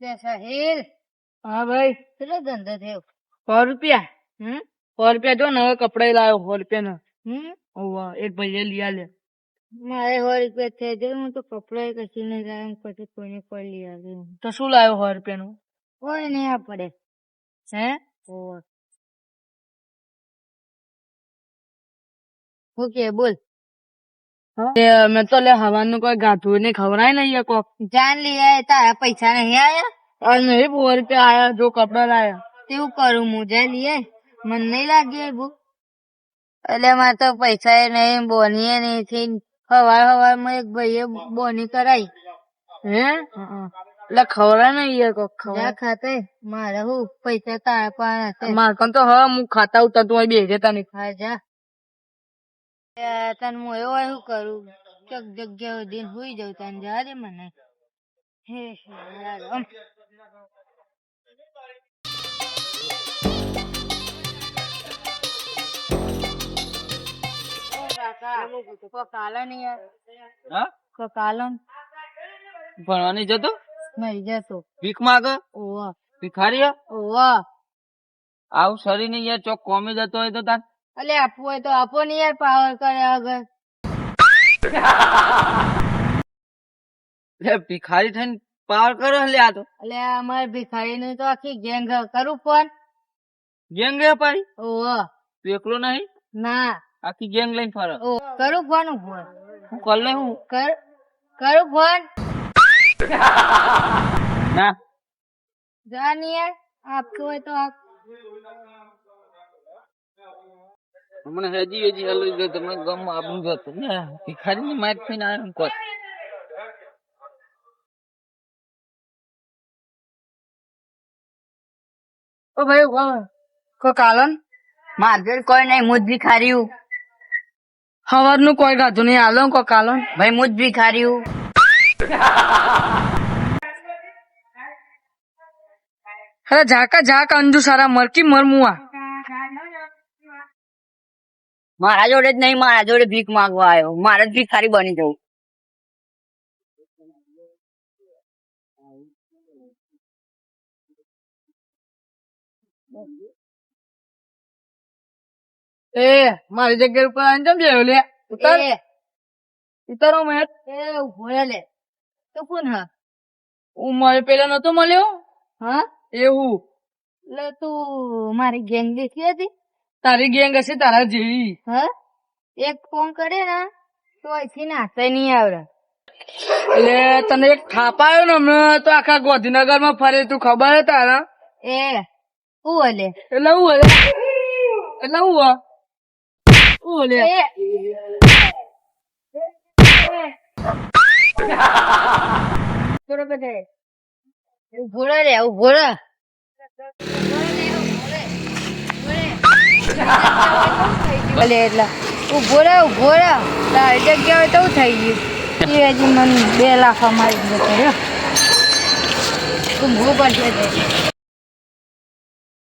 તે સાહિલ હા ભાઈ કેટલો ધંધો થયો સો રૂપિયા હમ સો રૂપિયા જો નવા કપડા લાવ્યો સો રૂપિયા ના હમ ઓવા એક ભાઈએ લઈ આલે મારે સો રૂપિયા થયા છે હું તો કપડા કશી નહીં લાવ્યો પછી કોઈને કોઈ લઈ આવ્યું તો શું લાવ્યો સો રૂપિયા નું કોઈ નહીં આ પડે હે ઓવા હું કે બોલ તે મેં તો લે હવાનું કોઈ ગાધું નહીં ખવડાય નહીં એ કોક જાન લઈ આયા તારા પૈસા નહીં આયા આ નહીં બોર રૂપિયા આયા જો કપડા લાયા. તેવું કરું હું જે લીએ. મને નહીં લાગે એવું એટલે મારે તો પૈસા એ નહીં બોની નહીં થઈ હવાર હવારમાં એક ભાઈએ બોની કરાઈ. હે? એટલે ખવડાય નહીં એ કોક જા ખાતે. મારે હું પૈસા તારા પાસે મારે કન તો હા હું ખાતા ઉતા તું બેસી જતા નહીં હા જા. તને હું એવો શું કરું? ચોક જગ્યા સુધી હુઈ જાઉં તને જા દે મને. હે હે રામ. ઓ કાકા, કોક આલે ને યાર. હા કોક આલે ને. ભણવાની જતો નહીં જતો ભીખ માગે ઓવા ભિખારી ઓવા આવું શરીર ને યાર ચોક કોમે જતો હોય તો તાર અલે આપવું હોય તો આપો ને યાર પાવર કરે આગળ લે ભિખારી થઈને પાર કરે લે આ તો અલે અમારે ભિખારી નું તો આખી ગેંગ હે. કરું ફોન ગેંગ રે પાડી ઓવા તું એકલો નહીં ના આખી ગેંગ લઈને ફરે ઓ કરું ફોન ફોન હું કર લે હું કર કરું ફોન ના જા ને યાર આપતું હોય તો આપ મને હજી હજી હલવી ગયો તમે ગમ આપણું જતું ને ભિખારી ની માર થઈને આવ્યો એમ ઓ ભાઈ કો કાલન? માર્કેટ કોઈ નહીં મુજ ખાર્યું હવારનું કોઈ ગાધું નહીં. આલો કો કાલન? ભાઈ મુજ ભિખાર્યું અરે ઝાકા ઝાક અંજુ સારા મરકી મરમુઆ. મારા જોડે જ નહીં મારા જોડે ભીખ માંગવા આવ્યો. મારે જ ભીખારી બની જવું. એ મારી જગ્યા ઉપર આવીને જમ બેહ્યો લે. ઉતાર. એ. ઉતારો મેં. એ ઉભોયા લે. તો કોણ હા? હું મારે પેલા નતો મળ્યો. હા? એવું લે તું મારી ગેંગ દેખી હતી? તારી ગેંગ હશે તારા જેવી. હા? એક ફોન કરે ને તો અહીંથી નાસે નહીં આવડે. એટલે તને એક થાપાયો ને હમણાં તો આખા ગોધીનગરમાં ફરે તું ખબર હે તારા? એ. હલે એટલે હું હે એટલે હું એ થોડો બધે ઊભો રે ઊભો ભલે એટલે ઊભો રે ઊભો રે તારી જગ્યા તો થઈ ગયું એ હજી મને બે લાખ અમારી જતો રહ્યો ઊંઘવું પડશે તે.